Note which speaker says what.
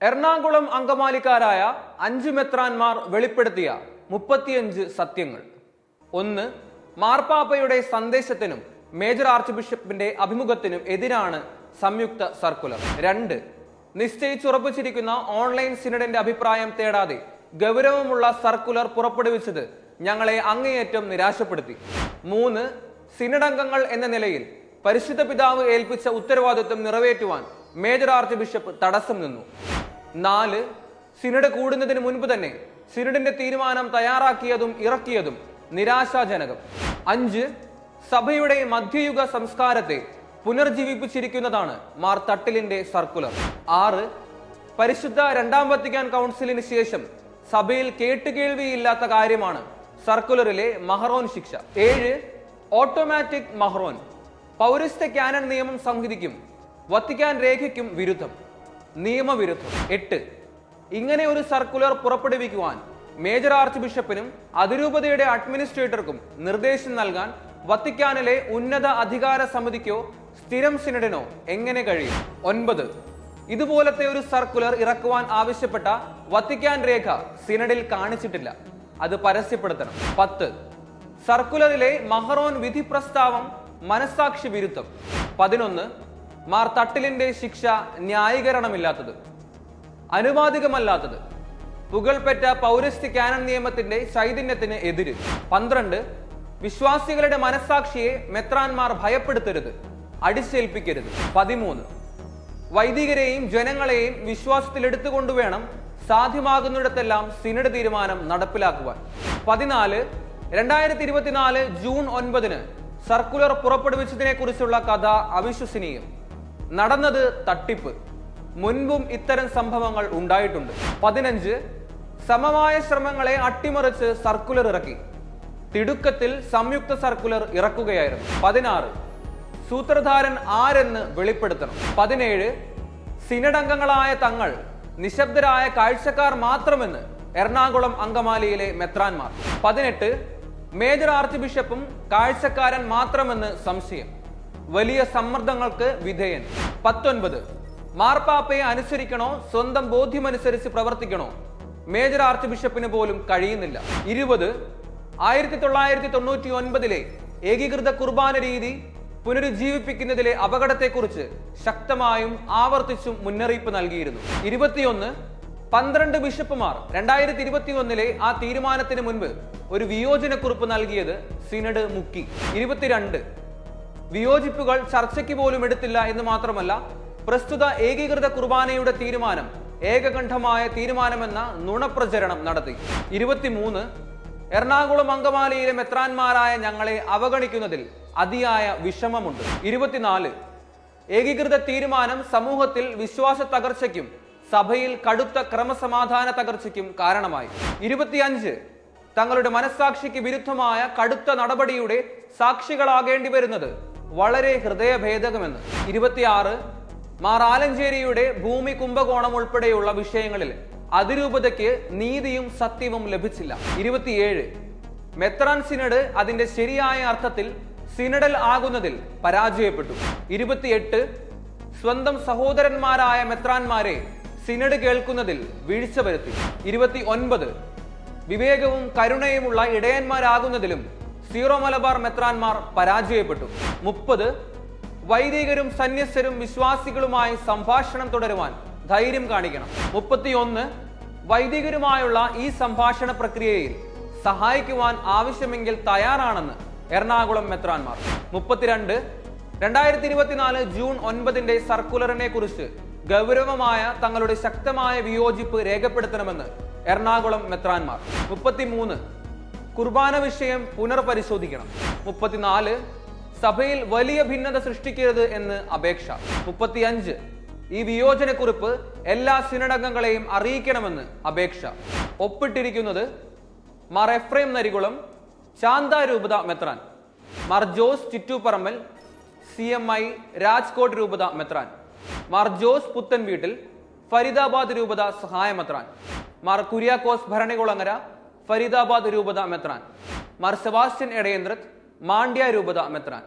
Speaker 1: എറണാകുളം അങ്കമാലിക്കാരായ അഞ്ച് മെത്രാൻമാർ വെളിപ്പെടുത്തിയ മുപ്പത്തിയഞ്ച് സത്യങ്ങൾ. ഒന്ന് മാർപ്പാപ്പയുടെ സന്ദേശത്തിനും മേജർ ആർച്ച് ബിഷപ്പിന്റെ അഭിമുഖത്തിനും എതിരാണ് സംയുക്ത സർക്കുലർ. രണ്ട് നിശ്ചയിച്ചുറപ്പിച്ചിരിക്കുന്ന ഓൺലൈൻ സിനഡിന്റെ അഭിപ്രായം തേടാതെ ഗൗരവമുള്ള സർക്കുലർ പുറപ്പെടുവിച്ചത് ഞങ്ങളെ അങ്ങേയറ്റം നിരാശപ്പെടുത്തി. മൂന്ന് സിനഡംഗങ്ങൾ എന്ന നിലയിൽ പരിശുദ്ധ പിതാവ് ഏൽപ്പിച്ച ഉത്തരവാദിത്വം നിറവേറ്റുവാൻ മേജർ ആർച്ച് ബിഷപ്പ് തടസ്സം നിന്നു. നാല് സിനഡ് കൂടുന്നതിന് മുൻപ് തന്നെ സിനഡിന്റെ തീരുമാനം തയ്യാറാക്കിയതും ഇറക്കിയതും നിരാശാജനകം. അഞ്ച് സഭയുടെ മധ്യയുഗ സംസ്കാരത്തെ പുനർജീവിപ്പിച്ചിരിക്കുന്നതാണ് മാർ തട്ടിലിന്റെ സർക്കുലർ. ആറ് പരിശുദ്ധ രണ്ടാം വത്തിക്കാൻ കൗൺസിലിന് ശേഷം സഭയിൽ കേട്ടുകേൾവിയില്ലാത്ത കാര്യമാണ് സർക്കുലറിലെ മഹറോൻ ശിക്ഷ. ഏഴ് ഓട്ടോമാറ്റിക് മഹറോൻ. പൗരസ്ത്യ കാനൻ നിയമം സംഹിതിക്കും വത്തിക്കാൻ രേഖയ്ക്കും വിരുദ്ധം. നിയമവിരുദ്ധം. എട്ട്. ഇങ്ങനെ ഒരു സർക്കുലർ പുറപ്പെടുവിക്കുവാൻ മേജർ ആർച്ച് ബിഷപ്പിനും അതിരൂപതയുടെ അഡ്മിനിസ്ട്രേറ്റർക്കും നിർദ്ദേശം നൽകാൻ വത്തിക്കാനിലെ ഉന്നത അധികാര സമിതിക്കോ സ്ഥിരം സിനഡിനോ എങ്ങനെ കഴിയും? ഒൻപത്. ഇതുപോലത്തെ ഒരു സർക്കുലർ ഇറക്കുവാൻ ആവശ്യപ്പെട്ട വത്തിക്കാൻ രേഖ സിനഡിൽ കാണിച്ചിട്ടില്ല. അത് പരസ്യപ്പെടുത്തണം. പത്ത്. സർക്കുലറിലെ മഹറോൻ വിധി പ്രസ്താവം മനസാക്ഷി വിരുദ്ധം. പതിനൊന്ന്. മാർ തട്ടിലിന്റെ ശിക്ഷ ന്യായീകരണമില്ലാത്തത് അനുവാദികമല്ലാത്തത് പുകൾപെറ്റ പൗരസ്ത്യ കാനൻ നിയമത്തിന്റെ ചൈതന്യത്തിന് എതിര്. പന്ത്രണ്ട് വിശ്വാസികളുടെ മനസ്സാക്ഷിയെ മെത്രാൻമാർ ഭയപ്പെടുത്തരുത് അടിച്ചേൽപ്പിക്കരുത്. പതിമൂന്ന് വൈദികരെയും ജനങ്ങളെയും വിശ്വാസത്തിലെടുത്തുകൊണ്ട് വേണം സാധ്യമാകുന്നിടത്തെല്ലാം സിനഡ് തീരുമാനം നടപ്പിലാക്കുവാൻ. പതിനാല് രണ്ടായിരത്തി ഇരുപത്തിനാല് ജൂൺ ഒൻപതിന് സർക്കുലർ പുറപ്പെടുവിച്ചതിനെ കുറിച്ചുള്ള കഥ അവിശ്വസനീയം. നടന്നത് തട്ടിപ്പ്. മുൻപും ഇത്തരം സംഭവങ്ങൾ ഉണ്ടായിട്ടുണ്ട്. പതിനഞ്ച് സമമായ ശ്രമങ്ങളെ അട്ടിമറിച്ച് സർക്കുലർ ഇറക്കി. തിടുക്കത്തിൽ സംയുക്ത സർക്കുലർ ഇറക്കുകയായിരുന്നു. പതിനാറ് സൂത്രധാരൻ ആരെന്ന് വെളിപ്പെടുത്തണം. പതിനേഴ് സിനഡംഗങ്ങളായ തങ്ങൾ നിശബ്ദരായ കാഴ്ചക്കാർ മാത്രമെന്ന് എറണാകുളം അങ്കമാലിയിലെ മെത്രാൻമാർ പതിനെട്ട് മേജർ ആർച്ച് ബിഷപ്പും കാഴ്ചക്കാരൻ മാത്രമെന്ന് സംശയം. വലിയ സമ്മർദ്ദങ്ങൾക്ക് വിധേയൻ. പത്തൊൻപത്. മാർപ്പാപ്പയെ അനുസരിക്കണോ? സ്വന്തം ബോധ്യമനുസരിച്ച് പ്രവർത്തിക്കണോ? മേജർ ആർച്ച് ബിഷപ്പിന് പോലും കഴിയുന്നില്ല. ഇരുപത്. ആയിരത്തി തൊള്ളായിരത്തി തൊണ്ണൂറ്റി ഒൻപതിലെ ഏകീകൃത കുർബാന രീതി പുനരുജ്ജീവിപ്പിക്കുന്നതിലെ അപകടത്തെക്കുറിച്ച് ശക്തമായും ആവർത്തിച്ചും മുന്നറിയിപ്പ് നൽകിയിരുന്നു. ഇരുപത്തിയൊന്ന്. പന്ത്രണ്ട് ബിഷപ്പുമാർ രണ്ടായിരത്തി ഇരുപത്തി ഒന്നിലെ ആ തീരുമാനത്തിന് മുൻപ് ഒരു വിയോജനക്കുറിപ്പ് നൽകിയത് സിനഡ് മുക്കി. ഇരുപത്തിരണ്ട്. വിയോജിപ്പുകൾ ചർച്ചയ്ക്ക് പോലും എടുത്തില്ല എന്ന് മാത്രമല്ല പ്രസ്തുത ഏകീകൃത കുർബാനയുടെ തീരുമാനം ഏകകണ്ഠമായ തീരുമാനമെന്ന നുണപ്രചരണം നടത്തി. ഇരുപത്തിമൂന്ന് എറണാകുളം അങ്കമാലിയിലെ മെത്രാന്മാരായ ഞങ്ങളെ അവഗണിക്കുന്നതിൽ അതിയായ വിഷമമുണ്ട്. ഇരുപത്തിനാല് ഏകീകൃത തീരുമാനം സമൂഹത്തിൽ വിശ്വാസ തകർച്ചയ്ക്കും സഭയിൽ കടുത്ത ക്രമസമാധാന തകർച്ചയ്ക്കും കാരണമായി. ഇരുപത്തിയഞ്ച് തങ്ങളുടെ മനസ്സാക്ഷിക്ക് വിരുദ്ധമായ കടുത്ത നടപടിയുടെ സാക്ഷികളാകേണ്ടി വരുന്നത് വളരെ ഹൃദയഭേദകമെന്ന്. ഇരുപത്തിയാറ് മാർ ആലഞ്ചേരിയുടെ ഭൂമി കുംഭകോണം ഉൾപ്പെടെയുള്ള വിഷയങ്ങളിൽ അതിരൂപതയ്ക്ക് നീതിയും സത്യവും ലഭിച്ചില്ല. ഇരുപത്തിയേഴ് മെത്രാൻ സിനഡ് അതിന്റെ ശരിയായ അർത്ഥത്തിൽ സിനഡൽ ആകുന്നതിൽ പരാജയപ്പെട്ടു. ഇരുപത്തിയെട്ട് സ്വന്തം സഹോദരന്മാരായ മെത്രാന്മാരെ സിനഡ് കേൾക്കുന്നതിൽ വീഴ്ച വരുത്തി. ഇരുപത്തി ഒൻപത് വിവേകവും കരുണയുമുള്ള ഇടയന്മാരാകുന്നതിലും സീറോ മലബാർ മെത്രാൻമാർ പരാജയപ്പെട്ടു. മുപ്പത് വൈദികരും സന്യസ്തരും വിശ്വാസികളുമായി സംഭാഷണം തുടരുവാൻ ധൈര്യം കാണിക്കണം. മുപ്പത്തിയൊന്ന് വൈദികരുമായുള്ള ഈ സംഭാഷണ പ്രക്രിയയിൽ സഹായിക്കുവാൻ ആവശ്യമെങ്കിൽ തയ്യാറാണെന്ന് എറണാകുളം മെത്രാൻമാർ മുപ്പത്തിരണ്ട് രണ്ടായിരത്തി ഇരുപത്തിനാല് ജൂൺ ഒൻപതിന്റെ സർക്കുലറിനെ കുറിച്ച് ഗൗരവമായ തങ്ങളുടെ ശക്തമായ വിയോജിപ്പ് രേഖപ്പെടുത്തണമെന്ന് എറണാകുളം മെത്രാൻമാർ മുപ്പത്തിമൂന്ന് കുർബാന വിഷയം പുനർപരിശോധിക്കണം. മുപ്പത്തിനാല് സഭയിൽ വലിയ ഭിന്നത സൃഷ്ടിക്കരുത് എന്ന് അപേക്ഷ. മുപ്പത്തിയഞ്ച് ഈ വിയോജനക്കുറിപ്പ് എല്ലാ സിനഡംഗങ്ങളെയും അറിയിക്കണമെന്ന് അപേക്ഷ. ഒപ്പിട്ടിരിക്കുന്നത് മാർ എഫ്രൈം നരികുളം ശാന്താരൂപത മെത്രാൻ. Mar Jose Chittooparambil C M I Rajkot രൂപത മെത്രാൻ. മാർ ജോസ് പുത്തൻ വീട്ടിൽ ഫരീദാബാദ് രൂപത സഹായ മെത്രാൻ. മാർ കുര്യാക്കോസ് ഭരണികുളങ്ങര ഫരീദാബാദ് രൂപത മെത്രാൻ മാർ സെബാസ്റ്റ്യൻ എടയന്ത്രത്ത് മാണ്ഡ്യ രൂപത മെത്രാൻ.